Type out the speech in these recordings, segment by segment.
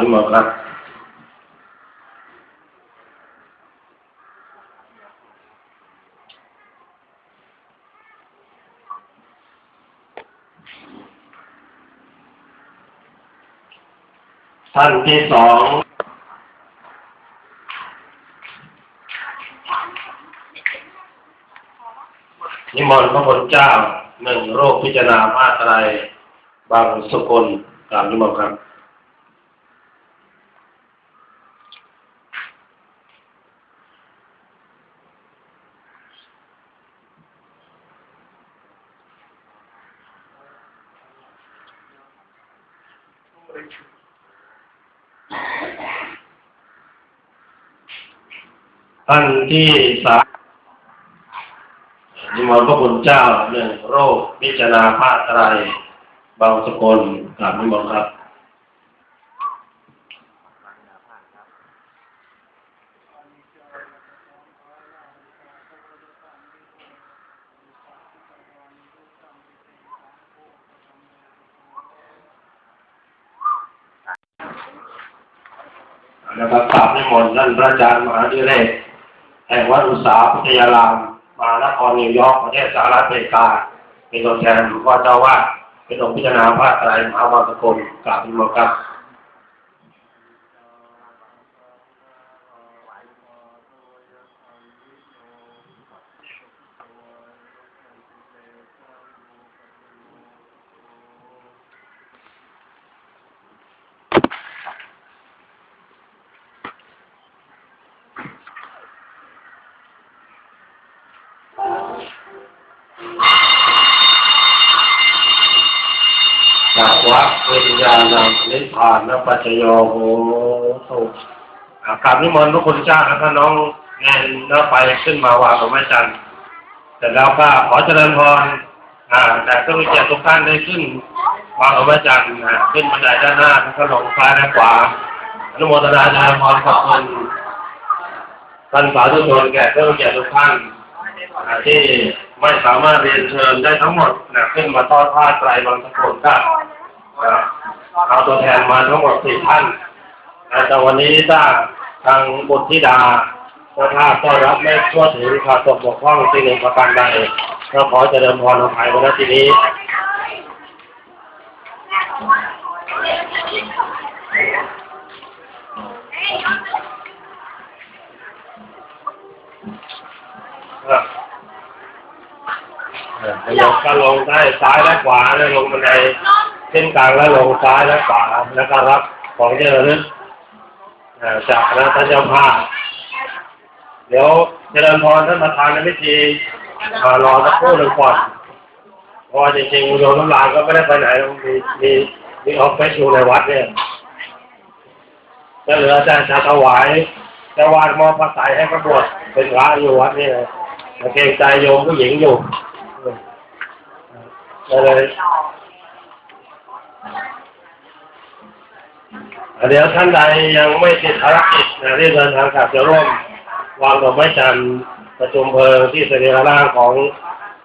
นิมนต์ครับท่านที่สองนิมนต์พระพุทธเจ้าหนึ่งโรคพิจารณาผ้าตรบางสกุลกราบนิมนต์ครับ ท่านที่สามนิมนต์พระคุณเจ้าหนึ่งโรคพิจารณาพระไตรบางสกุลกราบนิมนต์ครับ นะครับกราบนิมนต์ท่านพระอาจารย์มหาดิเรกแห่งวัดอุตสาหพัทยารามมานครนิวยอร์กประเทศสหรัฐอเมริกา เป็นตัวแทนหลวงพ่อเจ้าว่าเป็นองค์พิจารณาพระไตรมหาวาสกุลกราบนิมนต์ครับ จาก วัดวิญญาณังนิพพานนปัจจโยโหตุอากราบนิมนต์พระคุณเจ้าและท่านน้องแนนเนื้อไปขึ้นมาวางดอกไม้จันทร์เสร็จแล้วก็ขอเจริญพรอ่าแต่ก็มีเกียรติทุกท่านได้ขึ้นวางดอกไม้จันทร์ขึ้นบันไดด้านหน้าทั้งลงซ้ายและขวาอนุโมทนาเจริญพรขอบคุณท่านสาธุชนแก่เพื่อนเกียรติทุกท่านที่ไม่สามารถเรียนเชิญได้ทั้งหมดนะขึ้นมาต้อนผ้าไตรบางสกุลก็ เอาตัวแทนมาทั้งหมดสี่ท่านแต่วันนี้ถ้าทางบุตรธิดาเจ้าภาต้อนรับไม่ทั่วถึงขาดตกบกพร่องสิ่งหนึ่งประการใดก็ขอเจริญพรอภัยไว้ณที่นี้ครับเออลงก็ลงได้ซ้ายและขวาแล้ลงบันได เส้นกลางแล้วลงซ้ายและขวาแล้วก็รับของเจริญเอ่อจากคณะท่านเจ้าภาพเดี๋ยวเจริญพรท่านประธานในพิธีรอสักครู่หนึ่งก่อนเพราะจริงๆโยมน้ำลายก็ไม่ได้ไปไหนมีมีมีออฟฟิศอยู่ในวัดเนี่ยก็เหลือแต่จะถวายจะวาดมอบพระไตรให้พระบวชเป็นพระอยู่วัดนี่เลยเกรงใจโยมผู้หญิงอยู่ก็เลย เดี๋ยวท่านใดยังไม่ติดภารกิจนะที่เดินทางกลับจะร่วมวางดอกไม้จันทร์ประชุมเพลิงที่สรีร่างของ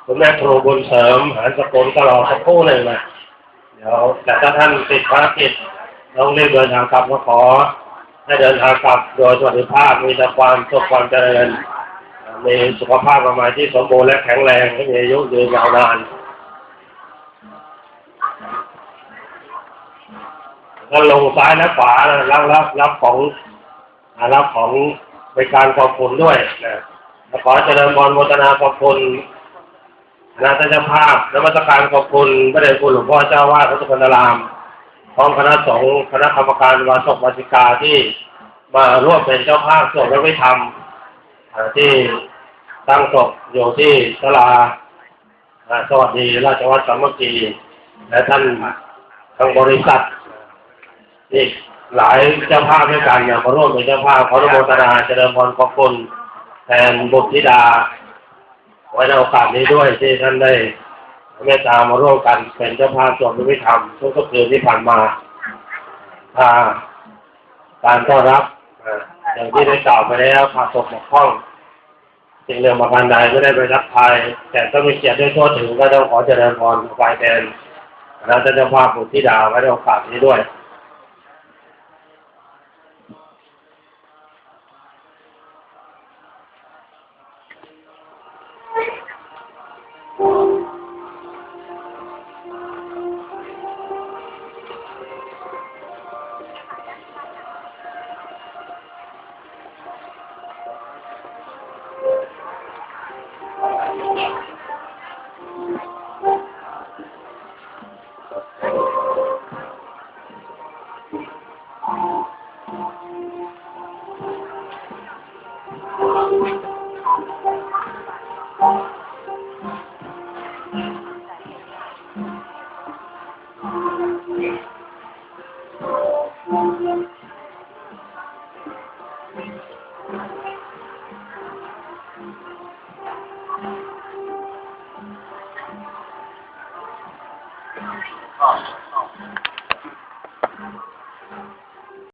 คุณแม่ครูบุญเสริมหานสกุลก็รอสักครู่หนึ่งนะเดี๋ยวแต่ถ้าท่านติดภารกิจต้องรีบเดินทางกลับก็ขอ ให้เดินทางกลับโดยสวัสดิภาพมีแต่ความสุขความเจริญมีสุขภาพประมาณที่สมบูรณ์และแข็งแรงให้มีอายุยืนยาวนาน ก็ลงซ้ายและขวานะรับรับรับของรับของบริการขอบคุณด้วยนะขอเจริญพรโมทนาขอบคุณคณะเจ้าภาพและมาตรการขอบคุณพระเดชคุณหลวงพ่อเจ้าวาดพระสุพรรณรามพร้อมคณะสงฆ์คณะกรรมการวาสกวาสิกาที่มาร่วมเป็นเจ้าภาพสวดพระพิธรรมที่ตั้งศพอยู่ที่ศาลาสวัสดีราชวัฒสามัคคีและท่านทางบริษัท อีกหลายเจ้าภาพด้วยกันเนี่ยมาร่วมเป็นเจ้าภาพขออนุโมทนาเจริญพรขอบคุณแทนบุตรธิดา ไว้ในโอกาสนี้ด้วยที่ท่านได้เมตตามาร่วมกันเป็นเจ้าภาพสวดพระพิธรรมทุกๆคืนที่ผ่านมาถ้าการต้อนรับอย่างที่ได้กล่าวไปแล้วขาดตกบกพร่องสิ่งเรื่องประการใดไม่ได้ไปรับทาย แต่ต้องมีเกียรติด้วยโทษถึงก็ต้องขอเจริญพรฝ่ายแทนคณะเจ้าภาพบุตรธิดาไว้ในโอกาสนี้ด้วย